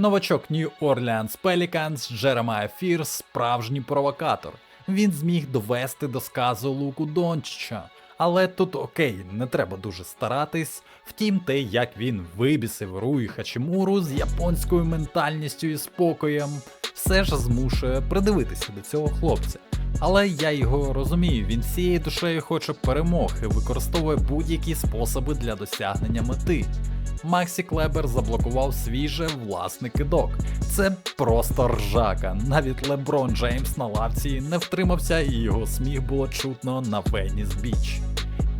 Новачок New Orleans Pelicans Джеремая Фір справжній провокатор. Він зміг довести до сказу Луку Дончича. Але тут окей, не треба дуже старатись. Втім, те, як він вибісив Руї Хачимуру з японською ментальністю і спокоєм, все ж змушує придивитися до цього хлопця. Але я його розумію, він всією душею хоче перемог і використовує будь-які способи для досягнення мети. Максі Клебер заблокував свій же власний кидок. Це просто ржака. Навіть Леброн Джеймс на лавці не втримався, і його сміх було чутно на Веніс Біч.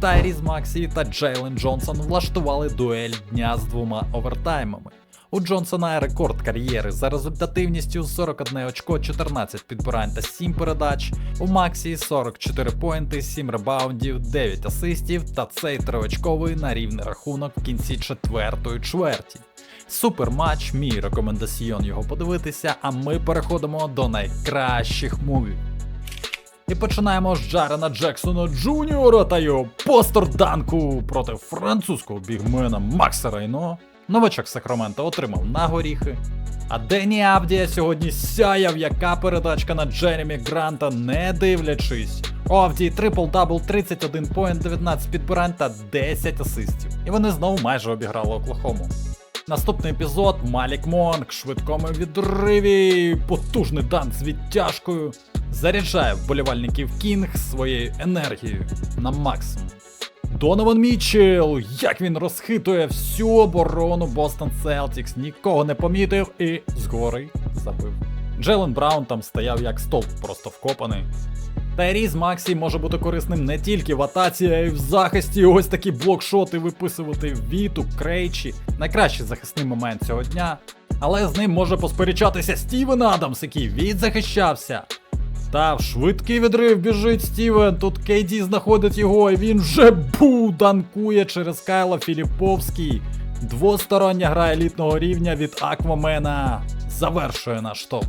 Тайріз Максі та Джейлен Джонсон влаштували дуель дня з двома овертаймами. У Джонсона рекорд кар'єри за результативністю 41 очко, 14 підбирань та 7 передач. У Максі 44 поінти, 7 ребаундів, 9 асистів та цей триочковий на рівний рахунок в кінці четвертої чверті. Супер матч, мій рекомендаціон його подивитися, а ми переходимо до найкращих мувів. І починаємо з Джарена Джексона Джуніора та його постерданку проти французького бігмена Макса Райно. Новачок Сакрамента отримав на горіхи. А Дені Авдія сьогодні сяяв, яка передачка на Джеремі Гранта, не дивлячись. У трипл-дабл 31 поінт, 19 підбирань та 10 асистів. І вони знову майже обіграли Оклахому. Наступний епізод Малік Монк, швидкому відриві, потужний танк з відтяжкою. Заряджає вболівальників Кінг своєю енергією на максимум. Донован Мітчелл, як він розхитує всю оборону Бостон Селтікс, нікого не помітив і згори забив. Джелен Браун там стояв як стовп, просто вкопаний. Тайріз Максі може бути корисним не тільки в атаці, а й в захисті. Ось такі блокшоти виписувати Віту, Крейчі. Найкращий захисний момент цього дня. Але з ним може посперечатися Стівен Адамс, який відзахищався. Та в швидкий відрив біжить Стівен. Тут Кейді знаходить його, і він вже бу данкує через Кайла Філіповський. Двостороння гра елітного рівня від Аквамена завершує наш топ.